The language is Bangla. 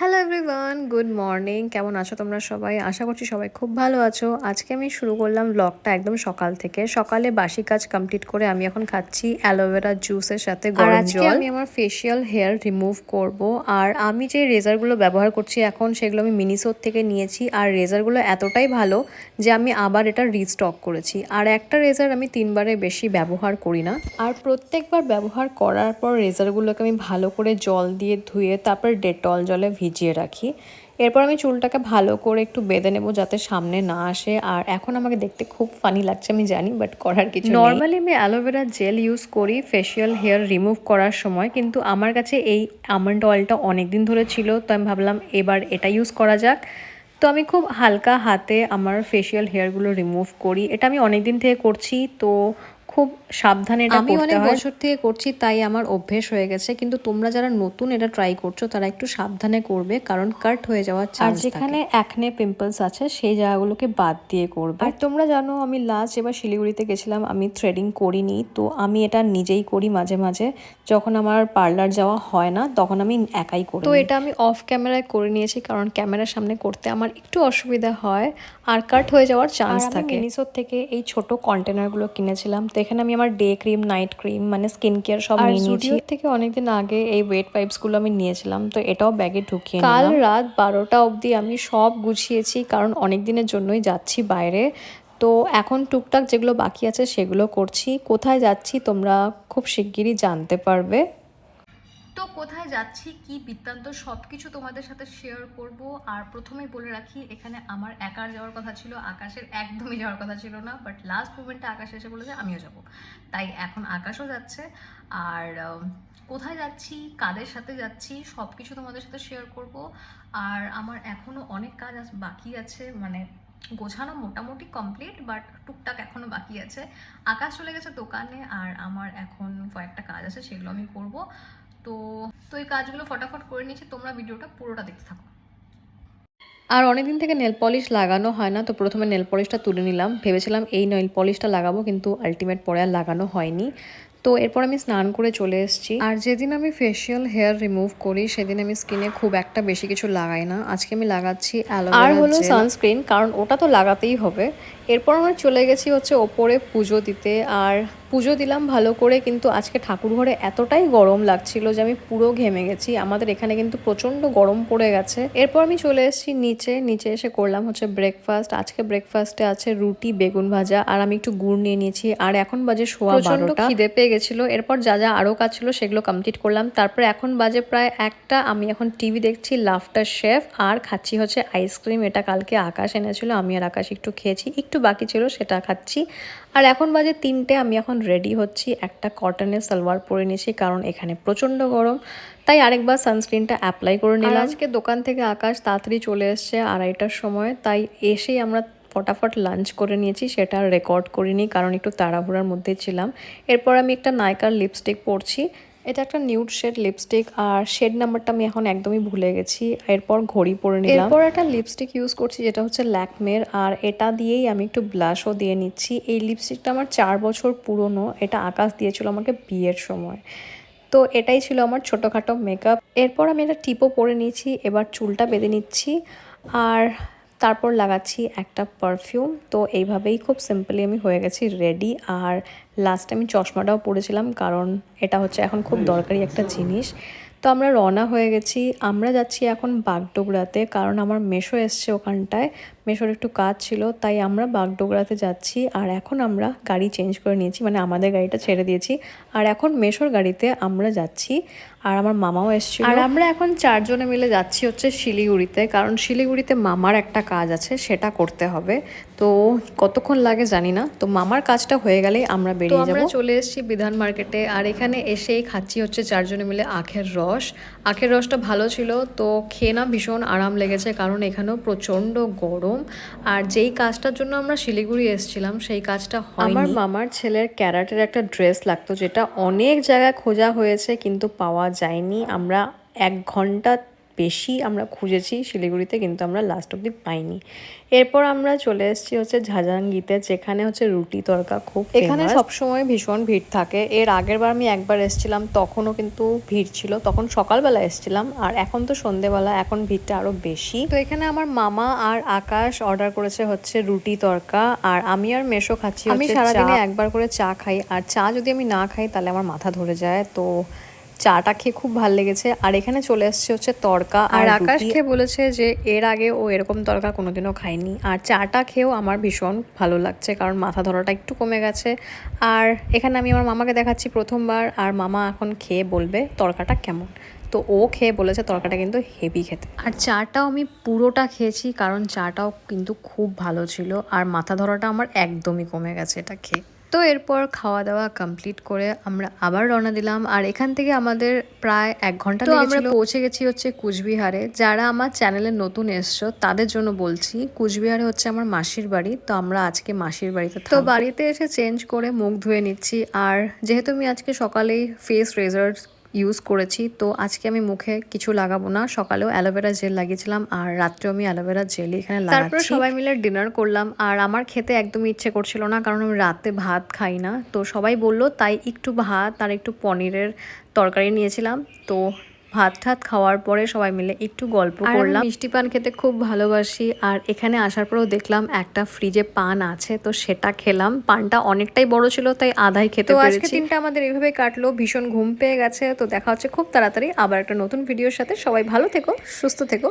হ্যালো এভরিওয়ান গুড মর্নিং কেমন আছো তোমরা সবাই? আশা করছি সবাই খুব ভালো আছো। আজকে আমি শুরু করলাম ব্লগটা একদম সকাল থেকে। সকালে বাসি কাজ কমপ্লিট করে আমি এখন খাচ্ছি অ্যালোভেরা জুসের সাথে গরম জল। আমি আমার ফেশিয়াল হেয়ার রিমুভ করব। আর আমি যে রেজারগুলো ব্যবহার করছি এখন সেগুলো আমি মিনিসোর থেকে নিয়েছি। আর রেজারগুলো এতটাই ভালো যে আমি আবার এটা রিস্টক করেছি। আর একটা রেজার আমি তিনবারে বেশি ব্যবহার করি না। আর প্রত্যেকবার ব্যবহার করার পর রেজারগুলোকে আমি ভালো করে জল দিয়ে ধুয়ে তারপর ডেটল জলে ভিজিয়ে রাখি। এরপর আমি চুলটাকে ভালো করে একটু বেঁধে নেব যাতে সামনে না আসে। আর এখন আমাকে দেখতে খুব ফানি লাগছে, আমি জানি বাট করার কিছু নর্মালি আমি অ্যালোভেরা জেল ইউজ করি ফেশিয়াল হেয়ার রিমুভ করার সময়, কিন্তু আমার কাছে এই আমন্ড অয়েলটা অনেক দিন ধরে ছিল, তো আমি ভাবলাম এবার এটা ইউজ করা যাক। তো আমি খুব হালকা হাতে আমার ফেশিয়াল হেয়ারগুলো রিমুভ করি। এটা আমি অনেক দিন থেকে করছি, তো খুব সাবধানে এটা আমি অনেক বছর থেকে করছি তাই আমার অভ্যেস হয়ে গেছে। কিন্তু তোমরা যারা নতুন এটা ট্রাই করছ তারা একটু সাবধানে করবে কারণ কাট হয়ে যাওয়ার আর চান্স যেখানে অ্যাকনে পিম্পলস আছে সেই জায়গাগুলোকে বাদ দিয়ে করবে। আর তোমরা জানো আমি লাস্ট এবার শিলিগুড়িতে গেছিলাম আমি থ্রেডিং করিনি তো আমি এটা নিজেই করি মাঝে মাঝে। যখন আমার পার্লার যাওয়া হয় না তখন আমি একাই করি তো এটা আমি অফ ক্যামেরায় করে নিয়েছি কারণ ক্যামেরার সামনে করতে আমার একটু অসুবিধা হয় আর কাট হয়ে যাওয়ার চান্স থাকে। মিনিসোর থেকে এই ছোট কন্টেনারগুলো কিনেছিলাম তো এখানে আমি আমার ডে ক্রিম নাইট ক্রিম মানে স্কিন কেয়ার সব নিয়ে নিয়েছি। থেকে অনেকদিন আগে এই ওয়েট পাইপসগুলো আমি নিয়েছিলাম তো এটাও ব্যাগে ঢুকিয়ে কাল রাত বারোটা অবধি আমি সব গুছিয়েছি কারণ অনেক দিনের জন্যই যাচ্ছি বাইরে। তো এখন টুকটাক যেগুলো বাকি আছে সেগুলো করছি। কোথায় যাচ্ছি তোমরা খুব শিগগিরই জানতে পারবে। তো কোথায় যাচ্ছি, কি বৃত্তান্ত সব কিছু তোমাদের সাথে শেয়ার করব। আর প্রথমেই বলে রাখি, এখানে আমার একার যাওয়ার কথা ছিল, আকাশের একদমই যাওয়ার কথা ছিল না বাট লাস্ট মুমেন্টে আকাশ এসে বলেছে, আমিও যাব। তাই এখন আকাশও যাচ্ছে। আর কোথায় যাচ্ছি, কাদের সাথে যাচ্ছি সব কিছু তোমাদের সাথে শেয়ার করব। আর আমার এখনও অনেক কাজ বাকি আছে মানে গোছানো মোটামুটি কমপ্লিট বাট টুকটাক এখনও বাকি আছে। আকাশ চলে গেছে দোকানে, আর আমার এখন কয়েকটা কাজ আছে, সেগুলো আমি করব। তো তো এই কাজগুলো ফটাফট করে নিয়েছি তোমরা ভিডিওটা পুরোটা দেখতে থাকো। আর অনেকদিন থেকে নেল পলিশ লাগানো হয় না তো প্রথমে নেল পলিশটা তুলে নিলাম। ভেবেছিলাম এই নেল পলিশটা লাগাবো কিন্তু আলটিমেট পরে আর লাগানো হয়নি। তো এরপর আমি স্নান করে চলে এসেছি। আর যেদিন আমি ফেশিয়াল হেয়ার রিমুভ করি সেদিন আমি স্কিনে খুব একটা বেশি কিছু লাগাই না। আজকে আমি লাগাচ্ছি অ্যালোভেরা আর হলো সানস্ক্রিন কারণ ওটা তো লাগাতেই হবে। এরপর আমরা চলে গেছি হচ্ছে ওপরে পুজো দিতে। আর পুজো দিলাম ভালো করে কিন্তু আজকে ঠাকুর ঘরে এতটাই গরম লাগছিল যে আমি পুরো ঘেমে গেছি। আমাদের এখানে কিন্তু প্রচণ্ড গরম পড়ে গেছে। এরপর আমি চলে এসেছি নিচে। নিচে এসে করলাম হচ্ছে ব্রেকফাস্ট আজকে ব্রেকফাস্টে আছে রুটি বেগুন ভাজা আর আমি একটু গুড় নিয়ে নিয়েছি। আর এখন বাজে সোয়া প্রচণ্ড বারোটা। খিদে পেয়ে গেছিল। এরপর যা যা আরও কাজ ছিল সেগুলো কমপ্লিট করলাম। তারপর এখন বাজে প্রায় একটা। আমি এখন টিভি দেখছি লাফটার শেফ আর খাচ্ছি হচ্ছে আইসক্রিম এটা কালকে আকাশ এনেছিল। আমি আর আকাশ একটু খেয়েছি। একটু বাকি ছিল সেটা খাচ্ছি। আর এখন বাজে তিনটে আমি এখন রেডি হচ্ছি একটা কটনের সালোয়ার পরে নিয়েছি কারণ এখানে প্রচণ্ড গরম। তাই আরেকবার সানস্ক্রিনটা অ্যাপ্লাই করে নিলাম। আজকে দোকান থেকে আকাশ তাড়াতাড়ি চলে এসছে আড়াইটার সময় তাই এসেই আমরা ফটাফট লাঞ্চ করে নিয়েছি সেটা রেকর্ড করিনি কারণ একটু তাড়াহুড়ার মধ্যে ছিলাম। এরপর আমি একটা নাইকার লিপস্টিক পরছি। এটা একটা নিউড শেড লিপস্টিক আর শেড নাম্বারটা আমি এখন একদমই ভুলে গেছি। এরপর ঘড়ি পরে নিলাম। এরপর একটা লিপস্টিক ইউজ করছি, যেটা হচ্ছে ল্যাকমের, আর এটা দিয়েই আমি একটু ব্লাশও দিয়ে নিচ্ছি। এই লিপস্টিকটা আমার চার বছর পুরনো, এটা আকাশ দিয়েছিল আমাকে বিয়ের সময়। তো এটাই ছিল আমার ছোটোখাটো মেকআপ এরপর আমি একটা টিপও পরে নিয়েছি, এবার চুলটা বেঁধে নিচ্ছি। আর তারপর লাগাচ্ছি একটা পারফিউম তো এইভাবেই খুব সিম্পলি আমি হয়ে গেছি রেডি আর লাস্টে আমি চশমাটাও পরেছিলাম কারণ এটা হচ্ছে এখন খুব দরকারি একটা জিনিস। তো আমরা রওনা হয়ে গেছি। আমরা যাচ্ছি এখন বাগডোগরাতে কারণ আমার মেশো এসছে ওখানটায়। মেশোর একটু কাজ ছিল, তাই আমরা বাগডোগরাতে যাচ্ছি। আর এখন আমরা গাড়ি চেঞ্জ করে নিয়েছি মানে আমাদের গাড়িটা ছেড়ে দিয়েছি। আর এখন মেশোর গাড়িতে আমরা যাচ্ছি। আর আমার মামাও এসেছিল। আর আমরা এখন চারজনে মিলে যাচ্ছি হচ্ছে শিলিগুড়িতে কারণ শিলিগুড়িতে মামার একটা কাজ আছে সেটা করতে হবে। তো কতক্ষণ লাগে জানি না। তো মামার কাজটা হয়ে গেলেই আমরা বেরিয়ে যাব। চলে এসেছি বিধান মার্কেটে আর এখানে এসেই খাচ্ছি হচ্ছে চারজনে মিলে আখের রস। আখের রসটা ভালো ছিল তো খেয়ে না ভীষণ আরাম লেগেছে কারণ এখানেও প্রচণ্ড গরম। আর যেই কাজটার জন্য আমরা শিলিগুড়ি এসেছিলাম সেই কাজটা আমার মামার ছেলের ক্যারাটের একটা ড্রেস লাগতো যেটা অনেক জায়গায় খোঁজা হয়েছে কিন্তু পাওয়া যায়নি। আমরা এক ঘণ্টা বেশি আমরা খুঁজেছি শিলিগুড়িতে কিন্তু আমরা লাস্ট অব্দি পাইনি। এরপর আমরা চলে এসেছি হচ্ছে ঝাজাঙ্গিতে যেখানে হচ্ছে রুটি তরকা খুব এখানে সবসময় ভীষণ ভিড় থাকে। এর আগের বার আমি একবার এসেছিলাম তখনও কিন্তু ভিড় ছিল। তখন সকালবেলা এসেছিলাম আর এখন তো সন্ধেবেলা এখন ভিড়টা আরও বেশি। তো এখানে আমার মামা আর আকাশ অর্ডার করেছে হচ্ছে রুটি তরকা আর আমি আর মেশো খাচ্ছি আমি সারাদিনে একবার করে চা খাই আর চা যদি আমি না খাই তাহলে আমার মাথা ধরে যায়। তো চাটা খেয়ে খুব ভালো লেগেছে। আর এখানে চলে এসছে হচ্ছে তরকা আর আকাশ খেয়ে বলেছে যে এর আগে ও এরকম তরকা কোনোদিনও খায়নি। আর চাটা খেয়েও আমার ভীষণ ভালো লাগছে কারণ মাথা ধরাটা একটু কমে গেছে। আর এখানে আমি আমার মামাকে দেখাচ্ছি প্রথমবার আর মামা এখন খেয়ে বলবে তরকাটা কেমন। তো ও খেয়ে বলেছে তরকাটা কিন্তু হেভি খেতে। আর চাটাও আমি পুরোটা খেয়েছি কারণ চাটাও কিন্তু খুব ভালো ছিল। আর মাথা ধরাটা আমার একদমই কমে গেছে এটা খেয়ে। তো এরপর খাওয়া দাওয়া কমপ্লিট করে আমরা আবার রওনা দিলাম। আর এখান থেকে আমাদের প্রায় এক ঘণ্টা তো আমরা পৌঁছে গেছি হচ্ছে কুচবিহারে। যারা আমার চ্যানেলে নতুন এসছো তাদের জন্য বলছি কুচবিহারে হচ্ছে আমার মাসির বাড়ি তো আমরা আজকে মাসির বাড়িতে তো বাড়িতে এসে চেঞ্জ করে মুখ ধুয়ে নিচ্ছি। আর যেহেতু আমি আজকে সকালেই ফেস রেজার ইউজ করেছি। তো আজকে আমি মুখে কিছু লাগাবো না। সকালেও অ্যালোভেরা জেল লাগিয়েছিলাম আর রাত্রে আমি অ্যালোভেরা জেল এখানে তারপরে সবাই মিলে ডিনার করলাম আর আমার খেতে একদমই ইচ্ছে করছিল না কারণ আমি রাতে ভাত খাই না। তো সবাই বলল তাই একটু ভাত আর একটু পনিরের তরকারি নিয়েছিলাম। তো ভাত ঠাত খাওয়ার পরে সবাই মিলে একটু গল্প করলাম। মিষ্টি পান খেতে খুব ভালোবাসি আর এখানে আসার পরেও দেখলাম একটা ফ্রিজে পান আছে তো সেটা খেলাম। পানটা অনেকটাই বড় ছিল তাই আধাই খেতে পেরেছি আজকে দিনটা আমাদের এইভাবে কাটলো ভীষণ ঘুম পেয়ে গেছে। তো দেখা হচ্ছে খুব তাড়াতাড়ি আবার একটা নতুন ভিডিওর সাথে। সবাই ভালো থেকো সুস্থ থেকো।